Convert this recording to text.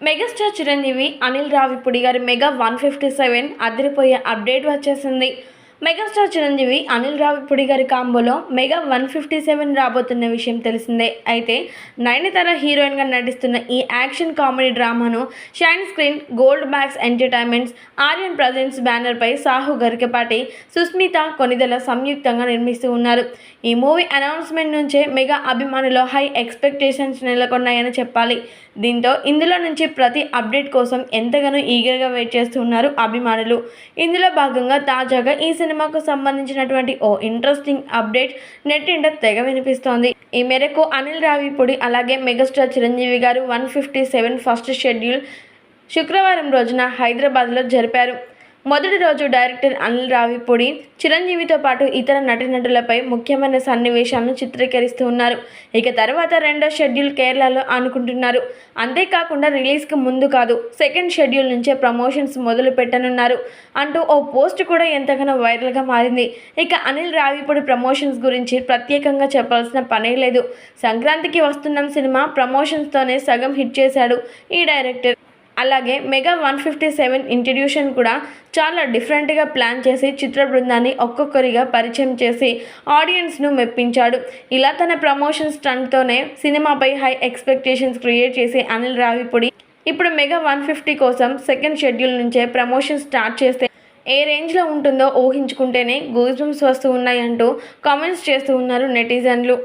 Megastar Chiranjeevi Anil Ravipudi గారి mega one fifty seven అదిరిపోయే update వచ్చేసింది. మెగాస్టార్ చిరంజీవి అనిల్ రావిపూడి గారి కాంబోలో మెగా వన్ ఫిఫ్టీ సెవెన్ రాబోతున్న విషయం తెలిసిందే. అయితే నయనతార హీరోయిన్గా నటిస్తున్న ఈ action comedy డ్రామాను shine screen gold bags entertainments Aryan presents బ్యానర్పై సాహు గరికపాటి సుస్మిత కొనిదెల సంయుక్తంగా నిర్మిస్తూ ఉన్నారు. ఈ మూవీ అనౌన్స్మెంట్ నుంచే మెగా అభిమానులు హై ఎక్స్పెక్టేషన్స్ నెలకొన్నాయని చెప్పాలి. దీంతో ఇందులో నుంచి ప్రతి అప్డేట్ కోసం ఎంతగానో ఈగర్గా వెయిట్ చేస్తున్నారు అభిమానులు. ఇందులో భాగంగా తాజాగా ఈ సినిమాకు సంబంధించినటువంటి ఓ ఇంట్రెస్టింగ్ అప్డేట్ నెట్ నెట్టింట తెగ వినిపిస్తోంది. ఈ మేరకు అనిల్ రావిపూడి అలాగే మెగాస్టార్ చిరంజీవి గారు one fifty seven first schedule శుక్రవారం రోజున హైదరాబాద్లో జరిపారు. మొదటి రోజు డైరెక్టర్ అనిల్ రావిపూడి చిరంజీవితో పాటు ఇతర నటీనటులపై ముఖ్యమైన సన్నివేశాలను చిత్రీకరిస్తూ ఉన్నారు. ఇక తర్వాత రెండో షెడ్యూల్ కేరళలో అనుకుంటున్నారు. అంతేకాకుండా రిలీజ్కి ముందు కాదు సెకండ్ షెడ్యూల్ నుంచే ప్రమోషన్స్ మొదలు పెట్టనున్నారు. అంటూ ఓ పోస్ట్ కూడా ఎంతగానో వైరల్గా మారింది. ఇక అనిల్ రావిపూడి ప్రమోషన్స్ గురించి ప్రత్యేకంగా చెప్పాల్సిన పనే లేదు. సంక్రాంతికి వస్తున్న సినిమా ప్రమోషన్స్తోనే సగం హిట్ చేశాడు ఈ డైరెక్టర్. అలాగే mega one fifty seven introduction కూడా చాలా డిఫరెంట్గా ప్లాన్ చేసి చిత్ర బృందాన్ని ఒక్కొక్కరిగా పరిచయం చేసి ఆడియన్స్ను మెప్పించాడు. ఇలా తన ప్రమోషన్ స్టంట్తోనే సినిమాపై హై ఎక్స్పెక్టేషన్స్ క్రియేట్ చేసి అనిల్ రావిపూడి ఇప్పుడు మెగా వన్ ఫిఫ్టీ కోసం సెకండ్ షెడ్యూల్ నుంచే ప్రమోషన్ స్టార్ట్ చేస్తే ఏ రేంజ్లో ఉంటుందో ఊహించుకుంటేనే గూజ్బంస్ వస్తూ ఉన్నాయంటూ కామెంట్స్ చేస్తూ ఉన్నారు నెటిజన్లు.